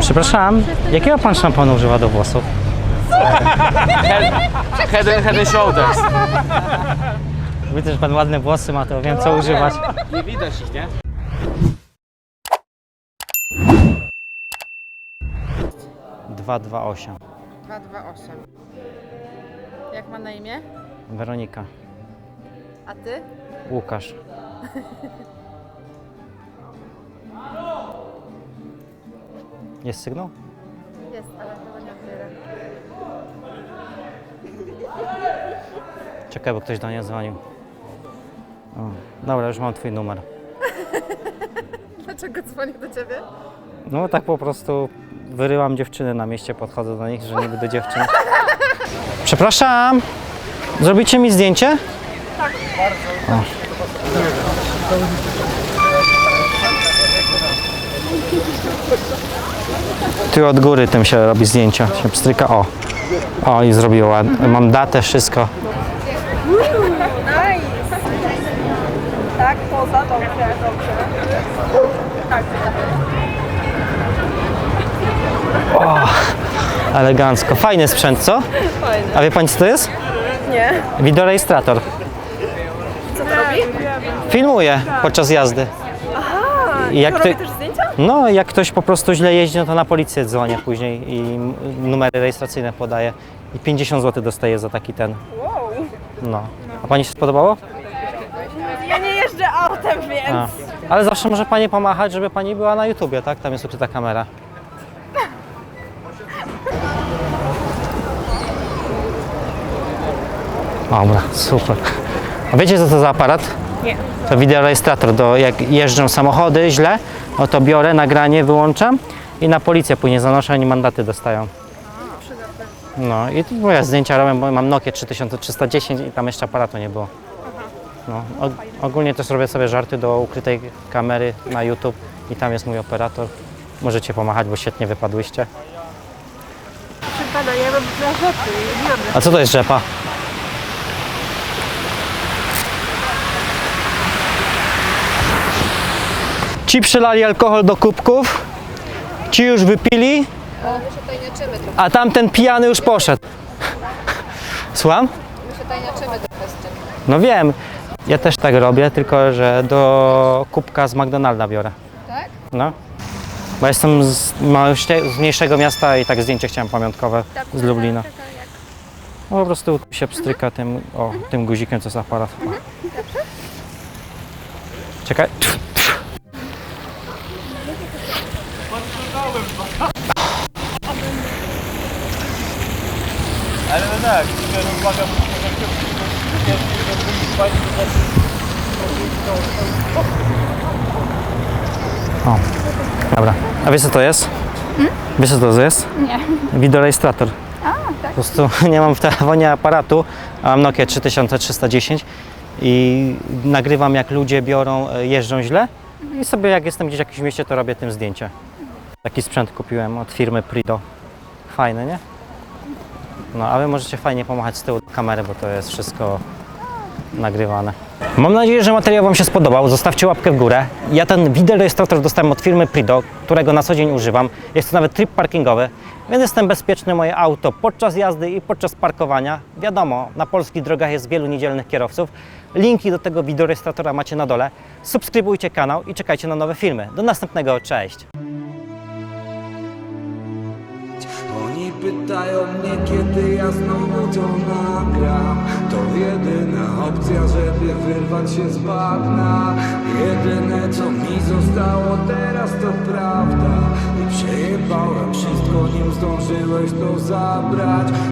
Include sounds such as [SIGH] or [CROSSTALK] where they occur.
Przepraszam, jakiego pan szamponu używa do włosów? Head and, head and shoulders. Widzę, że pan ładne włosy ma, to wiem co używać. Nie widać ich, nie? Dwa, dwa, osiem. 228. Jak ma na imię? Weronika. A ty? Łukasz. [LAUGHS] Jest sygnał? Jest, ale chyba nie odbiera. Czekaj, bo ktoś do mnie dzwonił. O, dobra, już mam twój numer. [LAUGHS] Dlaczego dzwonię do ciebie? No tak po prostu wyryłam dziewczyny na mieście, podchodzę do nich, że niby do dziewczyn. [LAUGHS] Przepraszam, zrobicie mi zdjęcie? Tak, bardzo. Ty od góry tym się robi zdjęcia, się pstryka, o. O i zrobiło ładnie. Mam datę, wszystko. Tak, poza, dobrze, dobrze. Elegancko. Fajny sprzęt, co? Fajne. A wie pani co to jest? Nie. Wideorejestrator. Co to robi? Filmuje podczas jazdy. I jak ty, też zdjęcia? no, jak ktoś po prostu źle jeździ, no to na policję dzwonię później i numery rejestracyjne podaje. I 50 zł dostaje za taki ten. Wow. No. A pani się spodobało? Ja nie jeżdżę autem, więc... A. Ale zawsze może pani pomachać, żeby pani była na YouTubie, tak? Tam jest ukryta kamera. Dobra, super. A wiecie co to za aparat? Nie. To wideorejestrator. Do, jak jeżdżą samochody źle, no to biorę nagranie, wyłączam i na policję później zanoszę, oni mandaty dostają. No i tu moje zdjęcia robię, bo mam Nokia 3310 i tam jeszcze aparatu nie było. No, og- ogólnie też robię sobie żarty do ukrytej kamery na YouTube i tam jest mój operator. Możecie pomachać, bo świetnie wypadłyście. Przypada, ja rzeczy. A co to jest rzepa? Ci przylali alkohol do kubków, ci już wypili, a tamten pijany już poszedł. Słucham? No wiem, ja też tak robię, tylko że do kubka z McDonalda biorę. Tak? No. Bo jestem z, małeście- z mniejszego miasta i tak zdjęcie chciałem pamiątkowe z Lublina. No po prostu się pstryka tym, o, tym guzikiem, co jest aparat. O. Czekaj. Ale no tak, biorę uwagę, O. Dobra. A wiesz co to jest? Wiesz co to jest? Nie. Wideorejestrator. A, tak. Po prostu [LAUGHS] nie mam w telefonie aparatu, a mam Nokia 3310 i nagrywam jak ludzie biorą, e, jeżdżą źle i sobie jak jestem gdzieś w jakimś mieście, to robię tym zdjęcie. Taki sprzęt kupiłem od firmy Prido. Fajny, nie? No, a wy możecie fajnie pomachać z tyłu kamery, bo to jest wszystko nagrywane. Mam nadzieję, że materiał Wam się spodobał. Zostawcie łapkę w górę. Ja ten wideorejestrator dostałem od firmy Prido, którego na co dzień używam. Jest to nawet tryb parkingowy, więc jestem bezpieczny moje auto podczas jazdy i podczas parkowania. Wiadomo, na polskich drogach jest wielu niedzielnych kierowców. Linki do tego wideorejestratora macie na dole. Subskrybujcie kanał i czekajcie na nowe filmy. Do następnego, cześć! Pytają mnie, kiedy ja znowu to nagram. To jedyna opcja, żeby wyrwać się z bagna. Jedyne co mi zostało teraz to prawda. I przejebałem wszystko, nim zdążyłeś to zabrać